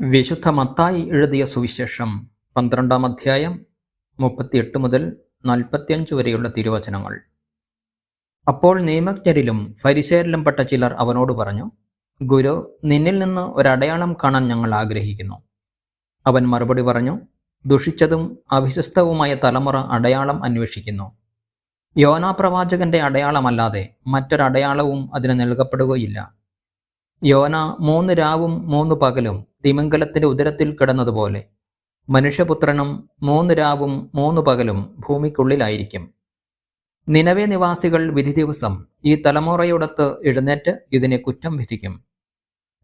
വിശുദ്ധ മത്തായി എഴുതിയ സുവിശേഷം പന്ത്രണ്ടാം അധ്യായം മുപ്പത്തിയെട്ട് മുതൽ നാൽപ്പത്തിയഞ്ച് വരെയുള്ള തിരുവചനങ്ങൾ. അപ്പോൾ നിയമജ്ഞരിലും ഫരിസേരിലും പെട്ട ചിലർ അവനോട് പറഞ്ഞു ഗുരു നിന്നിൽ നിന്ന് ഒരടയാളം കാണാൻ ഞങ്ങൾ ആഗ്രഹിക്കുന്നു. അവൻ മറുപടി പറഞ്ഞു ദുഷിച്ചതും അവിശ്വസ്തവുമായ തലമുറ അടയാളം അന്വേഷിക്കുന്നു. യോനാ പ്രവാചകന്റെ അടയാളമല്ലാതെ മറ്റൊരടയാളവും അതിന് നൽകപ്പെടുകയില്ല. യോന മൂന്ന് രാവും മൂന്ന് പകലും തിമിംഗലത്തിന്റെ ഉദരത്തിൽ കിടന്നതുപോലെ മനുഷ്യപുത്രനും മൂന്ന് രാവും മൂന്ന് പകലും ഭൂമിക്കുള്ളിലായിരിക്കും. നിലവെ നിവാസികൾ വിധി ദിവസം ഈ തലമുറയോടത്ത് എഴുന്നേറ്റ് ഇതിനെ കുറ്റം വിധിക്കും.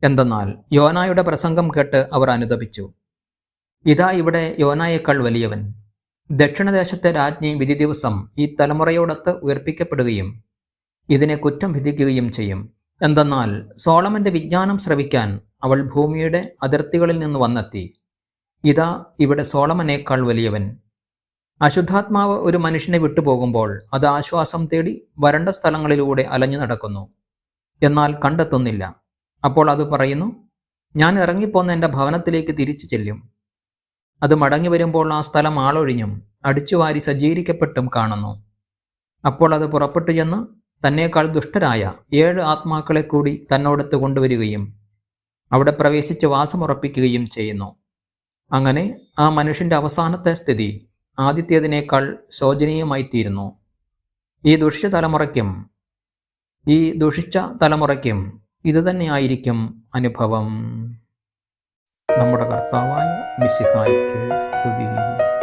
എന്തെന്നാൽ യോനായുടെ പ്രസംഗം കേട്ട് അവർ അനുദപിച്ചു ഇതാ ഇവിടെ യോനായേക്കാൾ വലിയവൻ. ദക്ഷിണദേശത്തെ രാജ്ഞി വിധി ദിവസം ഈ തലമുറയോടത്ത് ഉയർപ്പിക്കപ്പെടുകയും ഇതിനെ കുറ്റം വിധിക്കുകയും ചെയ്യും. എന്തെന്നാൽ സോളമന്റെ വിജ്ഞാനം ശ്രവിക്കാൻ അവൾ ഭൂമിയുടെ അതിർത്തികളിൽ നിന്ന് വന്നെത്തി. ഇതാ ഇവിടെ സോളമനേക്കാൾ വലിയവൻ. അശുദ്ധാത്മാവ് ഒരു മനുഷ്യനെ വിട്ടുപോകുമ്പോൾ അത് ആശ്വാസം തേടി വരണ്ട സ്ഥലങ്ങളിലൂടെ അലഞ്ഞു നടക്കുന്നു. എന്നാൽ കണ്ടെത്തുന്നില്ല. അപ്പോൾ അത് പറയുന്നു ഞാൻ ഇറങ്ങിപ്പോന്ന എന്റെ ഭവനത്തിലേക്ക് തിരിച്ചു ചെല്ലും. അത് മടങ്ങി വരുമ്പോൾ ആ സ്ഥലം ആളൊഴിഞ്ഞും അടിച്ചുവാരി സജ്ജീകരിക്കപ്പെട്ടും കാണുന്നു. അപ്പോൾ അത് പുറപ്പെട്ടു ചെന്ന് തന്നേക്കാൾ ദുഷ്ടരായ ഏഴ് ആത്മാക്കളെ കൂടി തന്നോടത്ത് കൊണ്ടുവരികയും അവിടെ പ്രവേശിച്ച് വാസമുറപ്പിക്കുകയും ചെയ്യുന്നു. അങ്ങനെ ആ മനുഷ്യന്റെ അവസാനത്തെ സ്ഥിതി ആദ്യത്തേതിനേക്കാൾ ശോചനീയമായിത്തീരുന്നു. ഈ ദുഷ്യ തലമുറയ്ക്കും ഈ ദുഷിച്ച തലമുറയ്ക്കും ഇതുതന്നെയായിരിക്കും അനുഭവം. നമ്മുടെ കർത്താവായ മിസിഹായിക്ക് സ്തുതി.